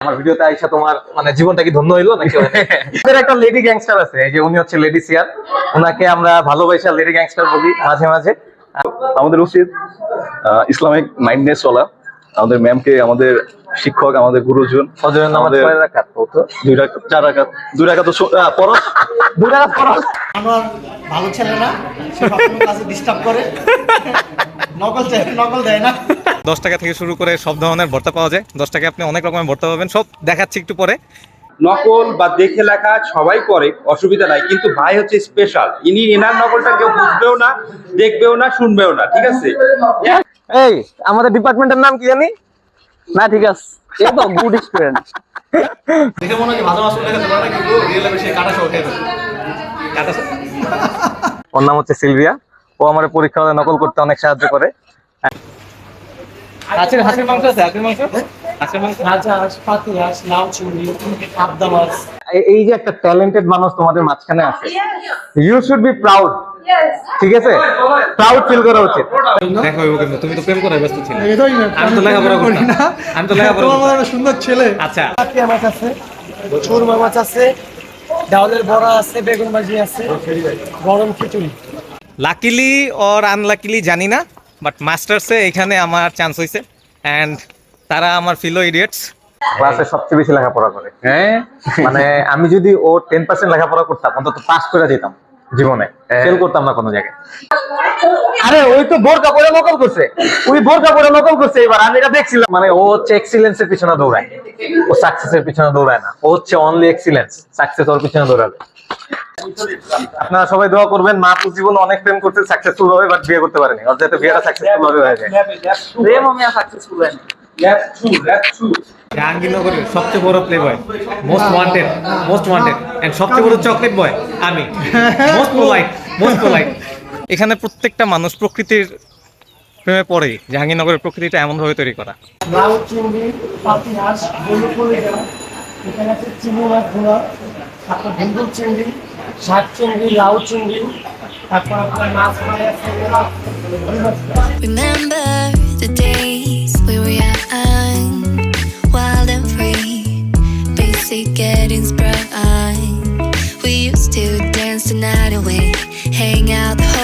আমার ভিডিওতে আইসা তোমার মানে জীবনটা কি ধন্য হইল নাকি একটা লেডি গ্যাংস্টার আছে এই যে উনি হচ্ছে লেডি সিয়ার ওনাকে আমরা ভালোবাসা লেডি গ্যাংস্টার বলি মাঝে মাঝে। আমাদের উচিত ইসলামিক মাইন্ডনেস চলা। আমাদের ম্যামকে আমাদের শিক্ষক আমাদের গুরুজন আমাদের- পড়ে রাখাত দুই রাকাত চার রাকাত দুই রাকাত তো স- আহ, পড়ো দুই রাকাত পড়ো আমার ভালো ছেলে না সে ডিস্টার্ব করে। নকল চাই নকল দেয় না। দশ টাকা থেকে শুরু করে সব ধরনের ভর্তা পাওয়া যায়। দশ টাকা আপনি অনেক রকমের ভর্তা পাবেন। সব দেখাচ্ছি একটু পরে। নকল বা দেখে লেখা সবাই করে অসুবিধা নাই। কিন্তু ভাই হচ্ছে স্পেশাল ইনি এনার নকলটা কেউ বুঝবেও না দেখবেও না শুনবেও না ঠিক আছে? এই আমাদের ডিপার্টমেন্টের নাম কি জানি? না ঠিক আছে। এই তো গুড স্টুডেন্ট দেখে মনে হয় ভালো পারে কিন্তু রিয়েল লাইফে সে কাটা খেয়ে কাটা ওর নাম হচ্ছে সিলভিয়া। ও আমার পরীক্ষা নকল করতে অনেক সাহায্য করে। হাঁসের হাঁসের মাংস আছে হাঁসের মাংস? হাঁসের মাংস? রাজহাঁস পাতিহাঁস লাউ চিংড়ি পাবদা মাছ। এই- এই যে একটা ট্যালেন্টেড মানুষ তোমাদের মাঝখানে আছে। ইউ শুড বি প্রাউড ঠিক আছে? প্রাউড ফিল করা উচিত। দেখো ওকে তুমি তো প্রেম করার ব্যস্ত ছিলে। আমি তো লেখাপড়া করি না। আমি তো লেখাপড়া তোমার মতো করতাম। একটা সুন্দর ছেলে। আচ্ছা। কাকিয়া মাছ আছে চুরমা মাছ আছে ডাউলের বড়া আছে বেগুন ভাজি আছে গরম খিচুড়ি। লাকিলি অর আনলাকিলি জানি না। বাট মাস্টার্সে এখানে আমার চান্স হয়েছে অ্যান্ড তারা আমার ফিলো ইডিয়েটস ক্লাসে সবচেয়ে বেশি লেখাপড়া করে। হ্যাঁ? মানে আমি যদি ও টেন পার্সেন্ট লেখাপড়া করতাম অন্তত পাস করে যেতাম জীবনে। ফেল করতাম না কোনো জায়গায়। আরে ওই তো বোর কাপড়ে নকল করছে। ওই বোর কাপড়ে নকল করছে এবার আমি এটা দেখছিলাম। মানে ও হচ্ছে এক্সিলেন্সের পিছনে দৌড়ায়। ও সাকসেসের পিছনে দৌড়ায় না। ও হচ্ছে অনলি এক্সিলেন্স সাকসেস ওর পিছনে দৌড়াবে। আপনারা সবাই দোয়া করবেন মা তো জীবন অনেক প্রেম করতে সাকসেসফুল হবে বাট বিয়ে করতে পারেনি। ওর যাতে বিয়েটা সাকসেসফুল হবে হয়ে যায়। প্রেম আমি সাকসেসফুল হয় জাহাঙ্গীরনগরের সবচেয়ে বড় playboy most wanted most wanted and সবচেয়ে বড় চকলেট বয় আমি। মোস্ট পোলাইট মোস্ট পোলাইট এখানে প্রত্যেকটা মানুষ প্রকৃতির প্রেমে পড়ে জাহাঙ্গীরনগরের প্রকৃতিটা এমনভাবে তৈরি করা। লাউ চিংড়ি এখানে আছে চিংড়ি মাছ ভুনা তারপর ভেন্ডুর চিংড়ি শাক চিংড়ি লাউ চিংড়ি তারপর আপনার মাছ ফ্রাই আছে Remember the days we were young, wild and free, basic getting sprung. We used to dance the night away, hang out the